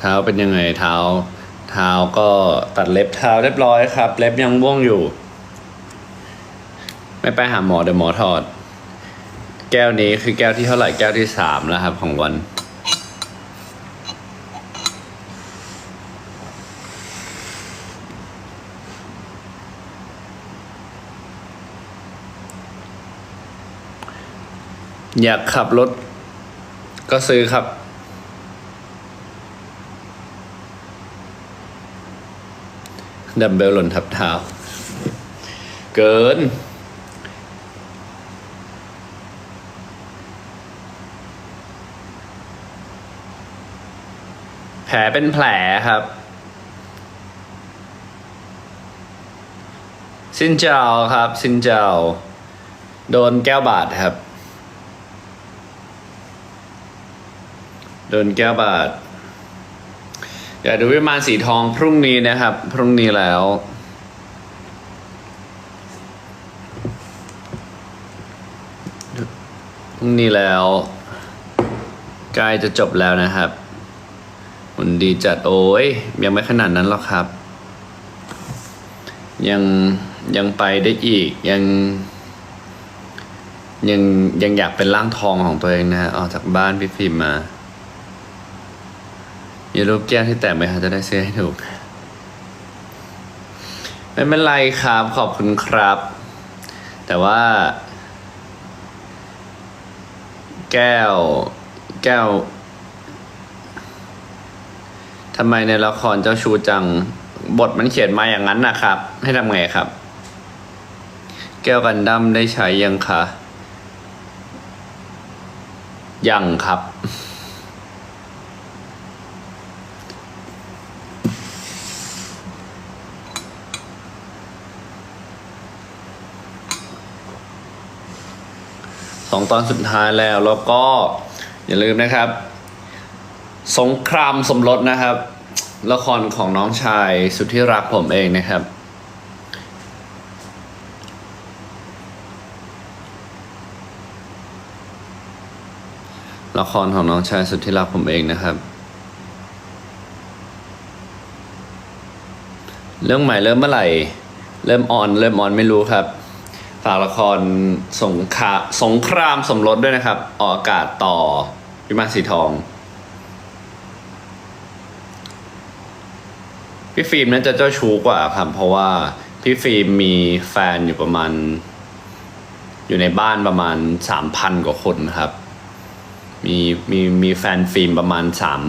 เท้าเป็นยังไงเท้า เท้าก็ตัดเล็บเท้าเรียบร้อยครับ เล็บยังบ้วงอยู่ ไม่ไปหาหมอเดี๋ยวหมอถอด แก้วนี้คือแก้วที่เท่าไหร่แก้วที่สามแล้วครับ ของวันอยากขับรถ ก็ซื้อครับ ดัมเบลหล่นทับเท้า เกิน แผลเป็นแผลครับ สินเจ้าครับ สินเจ้า โดนแก้วบาดครับ โดนแก้วบาด อยาดูวิมานสีทองพรุ่งนี้นะครับ พรุ่งนี้แล้ว พรุ่งนี้แล้วใกล้จะจบแล้วนะครับหุ่นดีจัดโอ้ยยังไม่ขนาดนั้นหรอกครับ ยังยังไปได้อีกยัง ยังยังอยากเป็นร่างทองของตัวเองนะฮะออกจากบ้านพี่พิมพ์มา มีรูปแก้วที่แตกไหมครับจะได้ซื้อให้ถูก ไม่เป็นไรครับขอบคุณครับ แต่ว่า แก้ว แก้วทำไมในละครเจ้าชูจังบทมันเขียนมาอย่างนั้นนะครับ ให้ทำไงครับ แก้วกันดั้มได้ใช้ยังคะยังครับ สองตอนสุดท้ายแล้วแล้วก็อย่าลืมนะครับ สงครามสมรสนะครับ ละครของน้องชายสุดที่รักผมเองนะครับละครของน้องชายสุดที่รักผมเองนะครับ เรื่องใหม่เริ่มเมื่อไหร่ เริ่มออน เริ่มออนไม่รู้ครับ ฝากละครสงคราสงครามสมรสด้วยนะครับ ออกอากาศต่อวิมานสีทอง พี่ฟิล์มน่าจะเจ้าชู้กว่าครับ เพราะว่าพี่ฟิล์มมีแฟนอยู่ประมาณ อยู่ในบ้านประมาณสามพันกว่าคนครับ มีมีมีแฟนฟิล์มประมาณสาม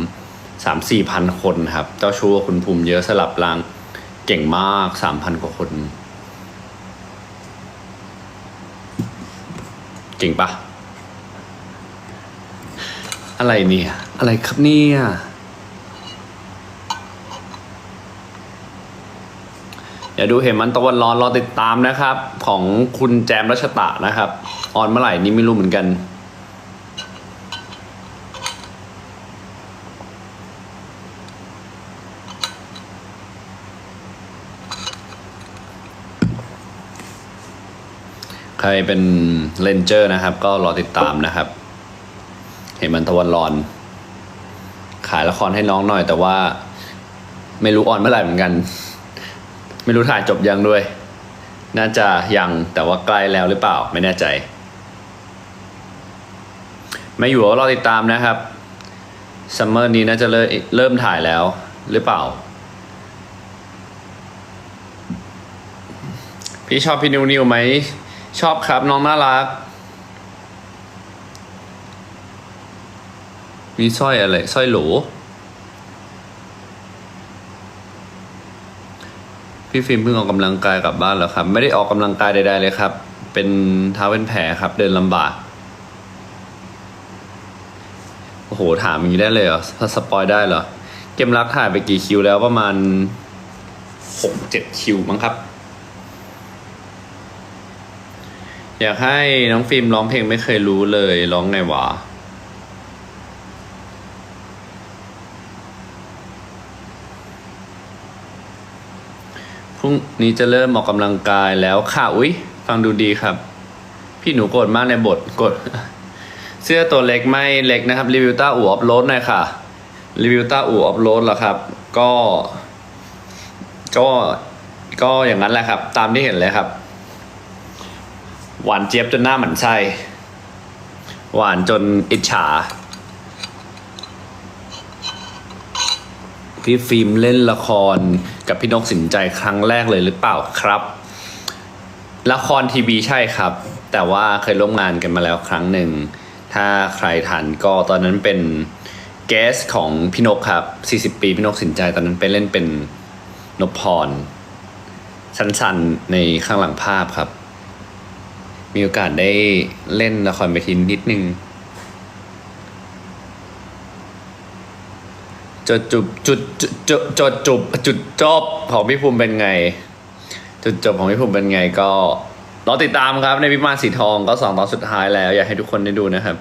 สามสี่พันคนครับ เจ้าชู้กับคุณภูมิเยอะสลับรางเก่งมากสามพันกว่าคน เก่งปะอะไรเนี่ย อะไรครับเนี่ยอย่าดูเห็นมันตะวันร้อนรอติดตามนะครับ ของคุณแจมรัชตะนะครับ ออนเมื่อไหร่นี่ไม่รู้เหมือนกัน ใครเป็นเลนเจอร์นะครับ ก็รอติดตามนะครับ เห็นมันตะวันร้อน ขายละครให้น้องหน่อยแต่ว่า ไม่รู้ออนเมื่อไหร่เหมือนกัน ไม่รู้ถ่ายจบยังด้วย น่าจะยังแต่ว่าใกล้แล้วหรือเปล่า ไม่แน่ใจ ไม่อยู่ก็รอติดตามนะครับซัมเมอร์นี้น่าจะเริ่มเริ่มถ่ายแล้วหรือเปล่า พี่ชอบพี่นิวนิวไหม ชอบครับน้องน่ารัก มีสร้อยอะไรสร้อยหลพี่ฟิล์มเพิ่งออกกำลังกายกลับบ้านแล้วครับ ไม่ได้ออกกำลังกายใดๆเลยครับ เป็นเท้าเป็นแผลครับ เดินลำบากโอ้โหถามอย่างนี้ได้เลยเหรอสปอยได้เหรอ เกมรักถ่ายไปกี่คิวแล้วประมาณหกเจ็ดคิวมั้งครับ อยากให้น้องฟิล์มร้องเพลงไม่เคยรู้เลยร้องไงวะพรุ่งนี้จะเริ่มออกกำลังกายแล้วค่ะอุ๊ย ฟังดูดีครับ พี่หนูโกรธมากในบทกด เสื้อตัวเล็กไม่เล็กนะครับ รีวิวต้าอู่ออฟโรดหน่อยค่ะ รีวิวต้าอู่ออฟโรดเหรอครับ ก็ ก็ ก็อย่างนั้นแหละครับ ตามที่เห็นเลยครับ หวานเจี๊ยบจนหน้าหมันไส้หวานจนอิจฉา พี่ฟิล์มเล่นละครกับพี่นกสินใจครั้งแรกเลยหรือเปล่าครับ ละครทีวีใช่ครับ แต่ว่าเคยร่วมงานกันมาแล้วครั้งหนึ่ง ถ้าใครทันก็ตอนนั้นเป็นแกสของพี่นกครับ 40 ปีพี่นกสินใจตอนนั้นไปเล่นเป็นนพพรสั้นๆ ในข้างหลังภาพครับ มีโอกาสได้เล่นละครเวทีนิดนึงจุดจุบจุดจุดจุดจุดจุบจุดจบของพี่ภูมิเป็นไง จุดจบของพี่ภูมิเป็นไงก็รอติดตามครับในวิมานสีทองก็สองตอนสุดท้ายแล้ว อยากให้ทุกคนได้ดูนะครับ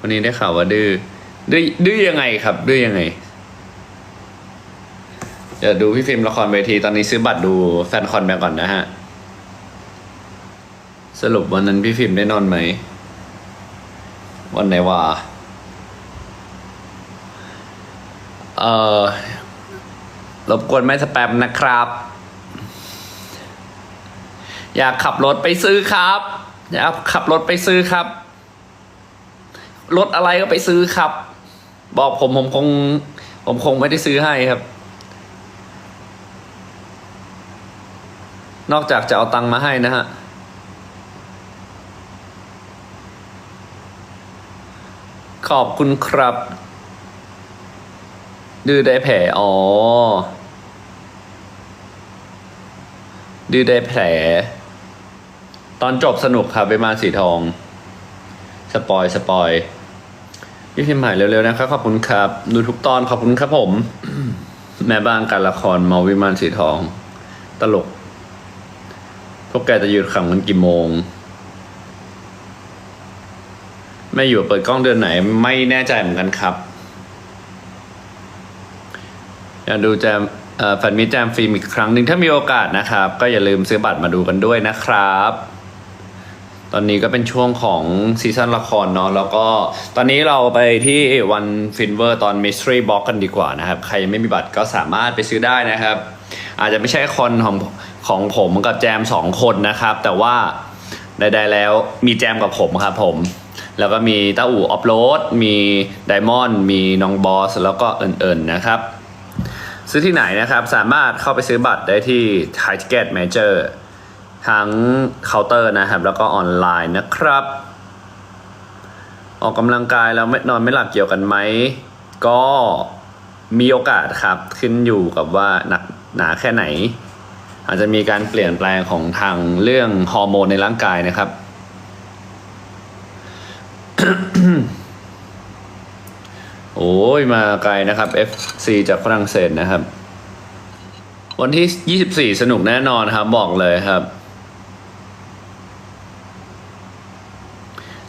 วันนี้ได้ข่าวว่าดื้อดื้อดื้อยังไงครับดื้อยังไงเดี๋ยวดูพี่ฟิล์มละครเวทีตอนนี้ซื้อบัตรดูแฟนคอนไปก่อนนะฮะ สรุปวันนั้นพี่ฟิล์มได้นอนไหม วันไหนวะเอ่อรบกวนไม่สแปมนะครับ อยากขับรถไปซื้อครับ อยากขับรถไปซื้อครับ รถอะไรก็ไปซื้อครับ บอกผมผมคง ผมคงไม่ได้ซื้อให้ครับ นอกจากจะเอาตังค์มาให้นะฮะ ขอบคุณครับ ดื้อได้แผล อ๋อ ดื้อได้แผล ตอนจบสนุกครับไปมาสีทอง สปอยสปอยพี่พิมพ์หายเร็วๆนะครับ ขอบคุณครับ ดูทุกตอนขอบคุณครับผม แม่บ้านการละครมาวิมานสีทอง ตลก พวกแกจะหยุดขำกันกี่โมง ไม่อยู่เปิดกล้องเดือนไหน ไม่แน่ใจเหมือนกันครับอยากดูแจมแฟนมิแจมฟิล์มอีกครั้งหนึ่งถ้ามีโอกาสนะครับ ก็อย่าลืมซื้อบัตรมาดูกันด้วยนะครับ ตอนนี้ก็เป็นช่วงของซีซั่นละครเนาะแล้วก็ตอนนี้เราไปที่วันฟินเวอร์ตอน Mystery Box กันดีกว่านะครับ ใครยังไม่มีบัตรก็สามารถไปซื้อได้นะครับ อาจจะไม่ใช่คนของของผมกับแจมสองคนนะครับ แต่ว่าใดๆแล้วมีแจมกับผมครับผม แล้วก็มีต้าอู่ออฟโรด มีไดมอนด์ มีน้องบอส แล้วก็เอิญๆนะครับ ซื้อที่ไหนนะครับ สามารถเข้าไปซื้อบัตรได้ที่ Thai Ticket Major ทั้งเคาน์เตอร์นะครับ แล้วก็ออนไลน์นะครับ ออกกำลังกายแล้วไม่นอนไม่หลับเกี่ยวกันไหม ก็มีโอกาสครับ ขึ้นอยู่กับว่าหนักหนาแค่ไหน อาจจะมีการเปลี่ยนแปลงของทางเรื่องฮอร์โมนในร่างกายนะครับ อ้ยมาไกลนะครับ FC จากฝรั่งเศสนะครับ วันที่ 24 สนุกแน่นอนครับ บอกเลยครับ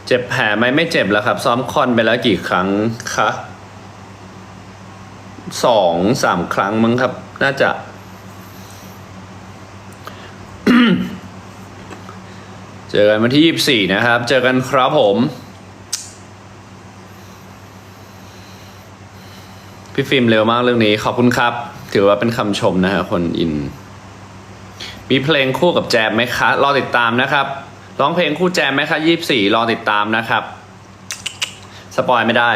เจ็บแผลไหมไม่เจ็บแล้วครับ ซ้อมคอนไปแล้วกี่ครั้งคะสองสามครั้งมั้งครับ น่าจะ เจอกันวันที่ 24 นะครับ เจอกันครับผม พี่ฟิล์มเร็วมากเรื่องนี้ ขอบคุณครับ ถือว่าเป็นคำชมนะฮะคนอิน มีเพลงคู่กับแจมไหมคะ รอติดตามนะครับร้องเพลงคู่แจมไหมคะยี่สี่รอติดตามนะครับ สปอยไม่ได้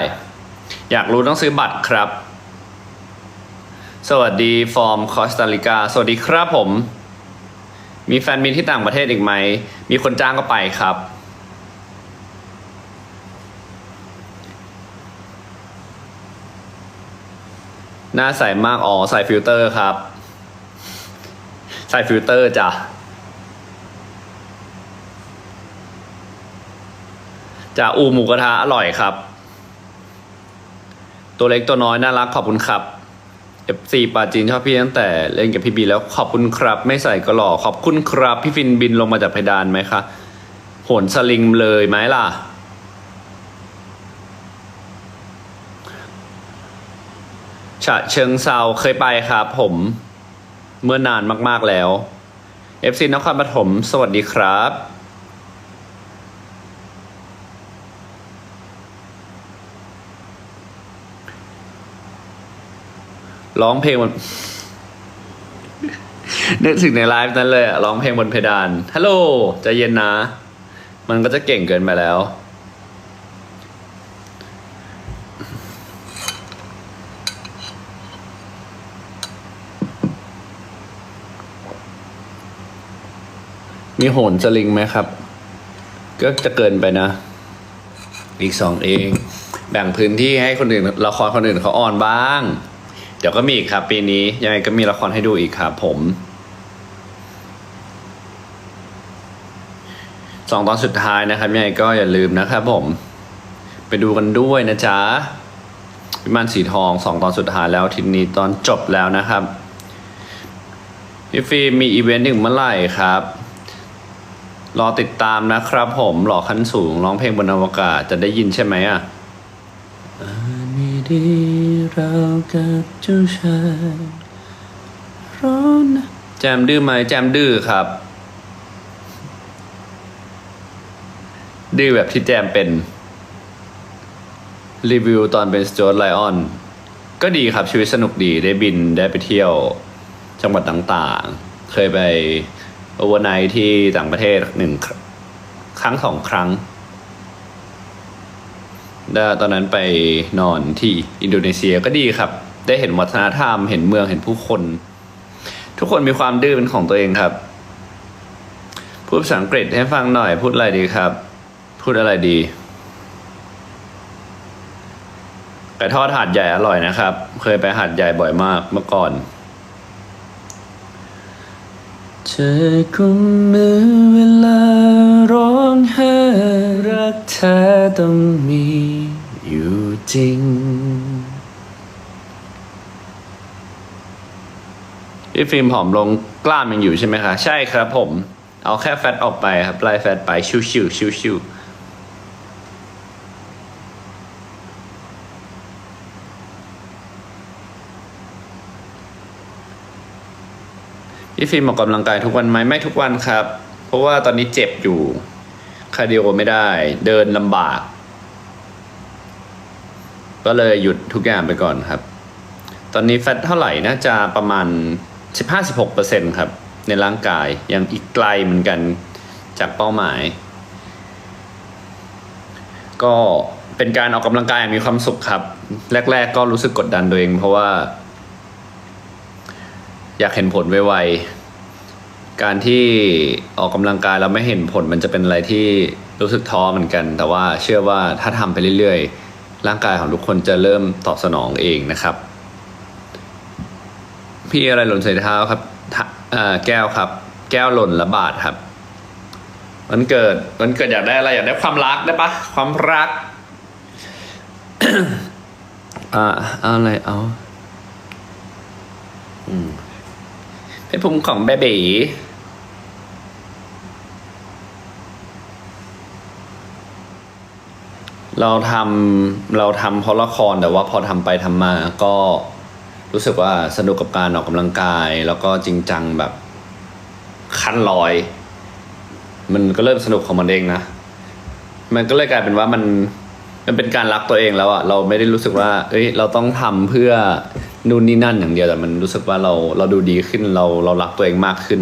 อยากรู้ต้องซื้อบัตรครับ สวัสดีฟอร์มคอสตาริกา สวัสดีครับผม มีแฟนมินที่ต่างประเทศอีกไหม มีคนจ้างก็ไปครับ หน้าใสมาก อ๋อ ใส่ฟิลเตอร์ครับ ใส่ฟิลเตอร์จ้ะ จะอูหมูกระทะอร่อยครับ ตัวเล็กตัวน้อยน่ารักขอบคุณครับ F4 ปาจีนชอบพี่ตั้งแต่เล่นกับพี่บีแล้วขอบคุณครับ ไม่ใส่ก็หล่อขอบคุณครับ พี่ฟินบินลงมาจากเพดานไหมคะโหนสลิงเลยไหมล่ะ ฉะเชิงเซาเคยไปครับผมเมื่อนานมากๆแล้ว FC นครปฐมสวัสดีครับ ร้องเพลงบนนึกถึงในไลฟ์นั้นเลยอะร้องเพลงบนเพดาน ฮัลโหลใจเย็นนะ มันก็จะเก่งเกินไปแล้ว มีโหนสลิงไหมครับ ก็จะเกินไปนะ อีกสองเอง แบ่งพื้นที่ให้คนอื่นละครคนอื่นเขาออนบ้าง เดี๋ยวก็มีอีกครับ ปีนี้ยังไงก็มีละครให้ดูอีกครับผมสองตอนสุดท้ายนะครับยังไงก็อย่าลืมนะครับผม ไปดูกันด้วยนะจ๊ะวิมานสีทองสองตอนสุดท้ายแล้วทีนี้ตอนจบแล้วนะครับพี่ฟิล์มมีอีเวนต์ถึงเมื่อไหร่ครับ รอติดตามนะครับผมหล่อขั้นสูงร้องเพลงบนอวกาศจะได้ยินใช่ไหมอะอันนี้ดีเรากับเจ้าชายร้อนนะแจมดื้อไหมแจมดื้อครับ ดื้อแบบที่แจมเป็น รีวิวตอนเป็นสจวตไลออน ก็ดีครับชีวิตสนุกดีได้บินได้ไปเที่ยวจังหวัดต่างๆ เคยไป โอเวอร์ไนท์ที่ต่างประเทศหนึ่งครั้งสองครั้งได้ตอนนั้นไปนอนที่อินโดนีเซียก็ดีครับ ได้เห็นวัฒนธรรม เห็นเมืองเห็นผู้คน ทุกคนมีความดื้อเป็นของตัวเองครับ พูดภาษาอังกฤษให้ฟังหน่อย พูดอะไรดีครับ พูดอะไรดีไก่ทอดหาดใหญ่อร่อยนะครับ เคยไปหาดใหญ่บ่อยมากเมื่อก่อน เธอกุมมือเวลาร้องไห้รักแท้ต้องมีอยู่จริง พี่ฟิล์มผอมลงกล้ามยังอยู่ใช่ไหมคะ ใช่ครับผม เอาแค่แฟตออกไปครับไล่แฟตไปชิวๆชิวๆ พี่ฟิล์มออกกำลังกายทุกวันไหมไม่ทุกวันครับ เพราะว่าตอนนี้เจ็บอยู่คาร์ดิโอไม่ได้ เดินลำบาก ก็เลยหยุดทุกอย่างไปก่อนครับ ตอนนี้แฟตเท่าไหร่น่าจะประมาณ 15-16%ครับ ในร่างกายยังอีกไกลเหมือนกันจากเป้าหมาย ก็เป็นการออกกำลังกายอย่างมีความสุขครับ แรก ๆ ก็รู้สึกกดดันตัวเอง เพราะว่า อยากเห็นผลไวๆ การที่ออกกำลังกายแล้วไม่เห็นผลมันจะเป็นอะไรที่รู้สึกท้อเหมือนกัน แต่ว่าเชื่อว่าถ้าทำไปเรื่อยๆ ร่างกายของทุกคนจะเริ่มตอบสนองเองนะครับ พี่อะไรหล่นใส่เท้าครับแก้วครับ แก้วหล่นละบาทครับวันเกิดวันเกิดอยากได้อะไรอยากได้ความรักได้ปะความรักอ่าอะไรเอาเป็นภูมิของเบบีเราทำเราทำเพราะละครแต่ว่าพอทำไปทำมาก็รู้สึกว่าสนุกกับการออกกำลังกาย แล้วก็จริงจังแบบขั้นลอย มันก็เริ่มสนุกของมันเองนะ มันก็เลยกลายเป็นว่ามันมันเป็นการรักตัวเองแล้วอะเราไม่ได้รู้สึกว่า เอ้ย เราต้องทำเพื่อ นู่นนี่นั่นอย่างเดียวแต่มันรู้สึกว่าเราเราดูดีขึ้นเราเรารักตัวเองมากขึ้น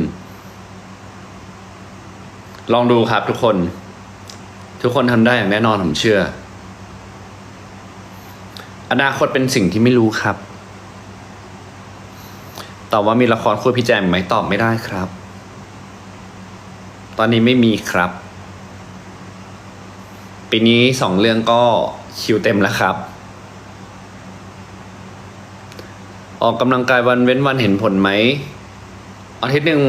ลองดูครับทุกคน ทุกคนทำได้อย่างแน่นอนผมเชื่อ อนาคตเป็นสิ่งที่ไม่รู้ครับตอบว่ามีละครคู่พี่แจมไหมตอบไม่ได้ครับ ตอนนี้ไม่มีครับ ปีนี้สองเรื่องก็คิวเต็มแล้วครับ ออกกำลังกายวันเว้นวันเห็นผลไหมอาทิตย์หนึ่ง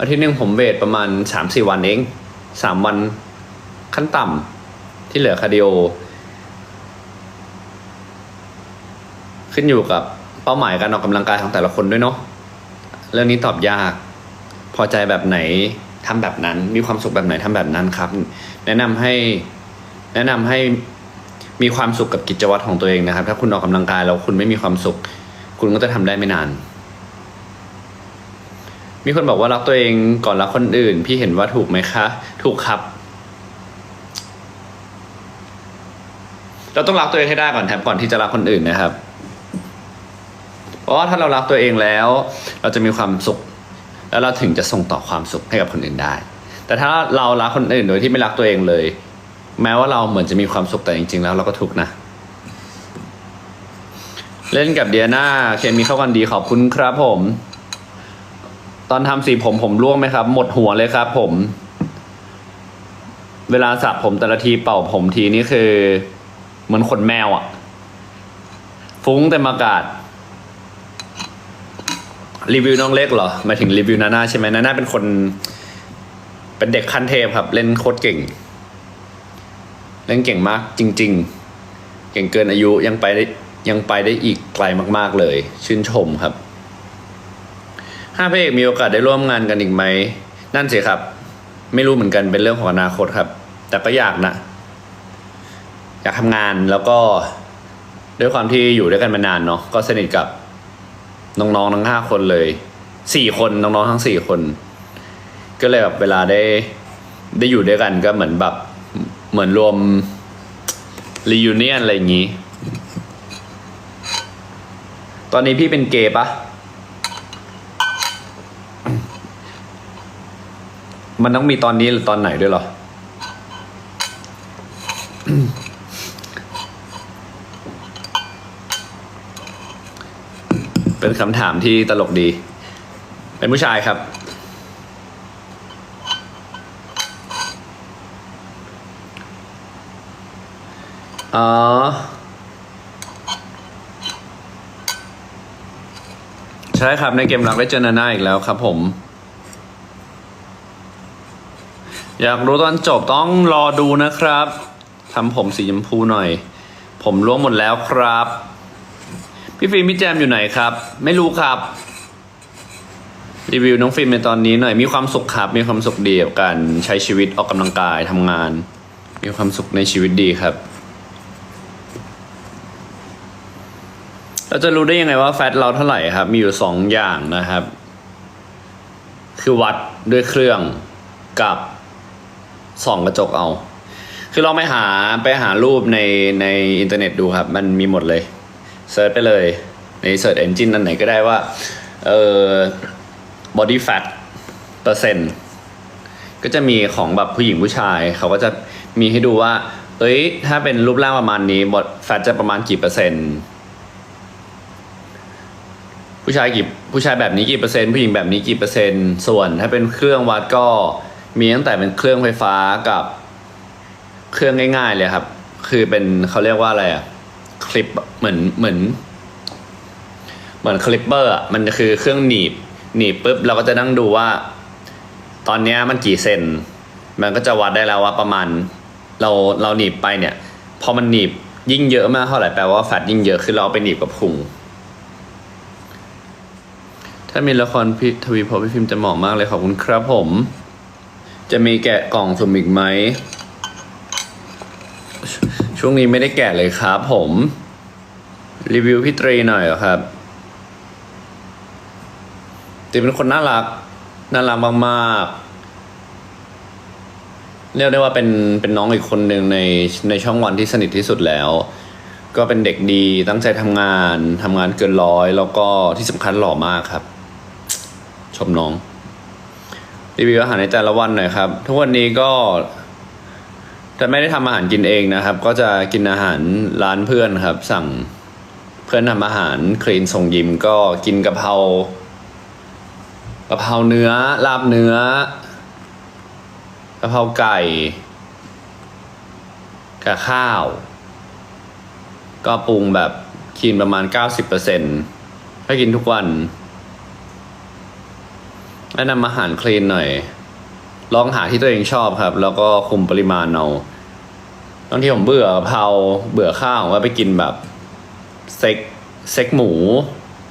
อาทิตย์หนึ่งผมเวทประมาณสามสี่วันเองสามวันขั้นต่ำที่เหลือคาร์ดิโอ ขึ้นอยู่กับเป้าหมายการออกกำลังกายของแต่ละคนด้วยเนาะเรื่องนี้ตอบยาก พอใจแบบไหนทำแบบนั้น มีความสุขแบบไหนทำแบบนั้นครับ แนะนำให้แนะนำให้ มีความสุขกับกิจวัตรของตัวเองนะครับ ถ้าคุณออกกำลังกายแล้วคุณไม่มีความสุข คุณก็จะทำได้ไม่นาน มีคนบอกว่ารักตัวเองก่อนรักคนอื่น พี่เห็นว่าถูกไหมคะ ถูกครับ เราต้องรักตัวเองให้ได้ก่อนแทบก่อนที่จะรักคนอื่นนะครับ เพราะว่าถ้าเรารักตัวเองแล้ว เราจะมีความสุข แล้วเราถึงจะส่งต่อความสุขให้กับคนอื่นได้ แต่ถ้าเรารักคนอื่นโดยที่ไม่รักตัวเองเลย แม้ว่าเราเหมือนจะมีความสุขแต่จริง ๆ แล้วเราก็ทุกข์นะ เล่นกับเดียนาเคมีเข้ากันดีขอบคุณครับผม ตอนทำสีผมผมร่วงไหมครับ หมดหัวเลยครับผม เวลาสระผมแต่ละทีเป่าผมทีนี่คือ เหมือนขนแมวอะฟุ้งเต็มอากาศรีวิวน้องเล็กเหรอหมายถึงรีวิวนาน่าใช่ไหมนาน่าเป็นคน เป็นเด็กขั้นเทพครับ เล่นโคตรเก่ง เล่นเก่งมากจริง ๆ เก่งเกินอายุยังไปได้ยังไปได้อีกไกลมาก ๆเลย ชื่นชมครับห้าพระเอกมีโอกาสได้ร่วมงานกันอีกไหม นั่นสิครับ ไม่รู้เหมือนกันเป็นเรื่องของอนาคตครับ แต่ก็อยากนะ อยากทำงานแล้วก็ด้วยความที่อยู่ด้วยกันมานานเนาะก็สนิทกับน้องๆทั้งห้าคนเลยสี่คนน้องๆทั้งสี่คน ก็เลยแบบเวลาได้ได้อยู่ด้วยกันก็เหมือนแบบ เหมือนรวมรียูเนียนอะไรอย่างนี้ ตอนนี้พี่เป็นเกย์ปะมันต้องมีตอนนี้หรือตอนไหนด้วยหรอ เป็นคำถามที่ตลกดี เป็นผู้ชายครับ อ๋อ ใช่ครับในเกมรักได้เจอนาน่าอีกแล้วครับผม อยากรู้ตอนจบต้องรอดูนะครับทำผมสีชมพูหน่อย ผมร่วงหมดแล้วครับ พี่ฟิล์มพี่แจมอยู่ไหนครับ ไม่รู้ครับ รีวิวน้องฟิล์มในตอนนี้หน่อยมีความสุขครับ มีความสุขดีกับการใช้ชีวิตออกกำลังกายทำงาน มีความสุขในชีวิตดีครับ เราจะรู้ได้ยังไงว่าแฟตเราเท่าไหร่ครับ มีอยู่สองอย่างนะครับ คือวัดด้วยเครื่องกับส่องกระจกเอา คือลองไปหาไปหารูปในในอินเทอร์เน็ตดูครับ มันมีหมดเลยเซิร์ชไปเลยในเซิร์ชเอนจินอันไหนก็ได้ว่า เออ body fat เปอร์เซ็นต์ก็จะมีของแบบผู้หญิงผู้ชาย เขาก็จะมีให้ดูว่า เอ้ย ถ้าเป็นรูปร่างประมาณนี้บอดแฟตจะประมาณกี่เปอร์เซ็นต์ ผู้ชายกี่ผู้ชายแบบนี้กี่เปอร์เซ็นต์ผู้หญิงแบบนี้กี่เปอร์เซ็นต์ส่วนถ้าเป็นเครื่องวัดก็มีตั้งแต่เป็นเครื่องไฟฟ้ากับเครื่องง่าย ๆ เลยครับ คือเป็นเขาเรียกว่าอะไรอะคลิปเหมือนเหมือน เหมือนคลิปเปอร์อะมันคือเครื่องหนีบหนีบปุ๊บเราก็จะนั่งดูว่า ตอนเนี้ยมันกี่เซนมันก็จะวัดได้แล้วว่าประมาณ เราเราหนีบไปเนี่ย พอมันหนีบยิ่งเยอะมากเท่าไหร่แปลว่าแฟตยิ่งเยอะคือเราไปหนีบกับพุงามีละครพิทวีพอพี่ฟิล์มจะเหมาะมากเลยขอบคุณครับผม จะมีแกะกล่องสุ่มอีกไหม ช่วงนี้ไม่ได้แกะเลยครับผม รีวิวพี่ตรีหน่อยครับตรีเป็นคนน่ารัก น่ารักมากๆ เรียกได้ว่าเป็นเป็นน้องอีกคนหนึ่งในในช่องวันที่สนิทที่สุดแล้วก็เป็นเด็กดีตั้งใจทำงานทำงานเกินร้อย แล้วก็ที่สำคัญหล่อมากครับ ชมน้อง รีวิวอาหารในแต่ละวันหน่อยครับ ทุกวันนี้ก็จะไม่ได้ทำอาหารกินเองนะครับ ก็จะกินอาหารร้านเพื่อนครับ สั่งเพื่อนทำอาหารคลีนส่งยิมก็กินกะเพรากะเพราเนื้อลาบเนื้อกะเพราไก่กับข้าว ก็ปรุงแบบคีนประมาณ 90%ถ้ากินทุกวัน แนะนำอาหารคลีนหน่อย ลองหาที่ตัวเองชอบครับ แล้วก็คุมปริมาณเอาบางทีผมเบื่อเพราเบื่อข้าวผมก็ไปกินแบบเต็กเต็กหมู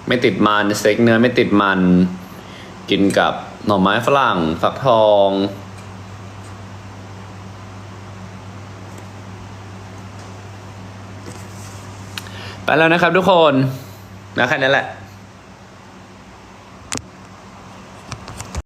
ไม่ติดมันเต็กเนื้อไม่ติดมัน กินกับหน่อไม้ฝรั่งฟักทอง ไปแล้วนะครับทุกคนนะแค่นั้นแหละ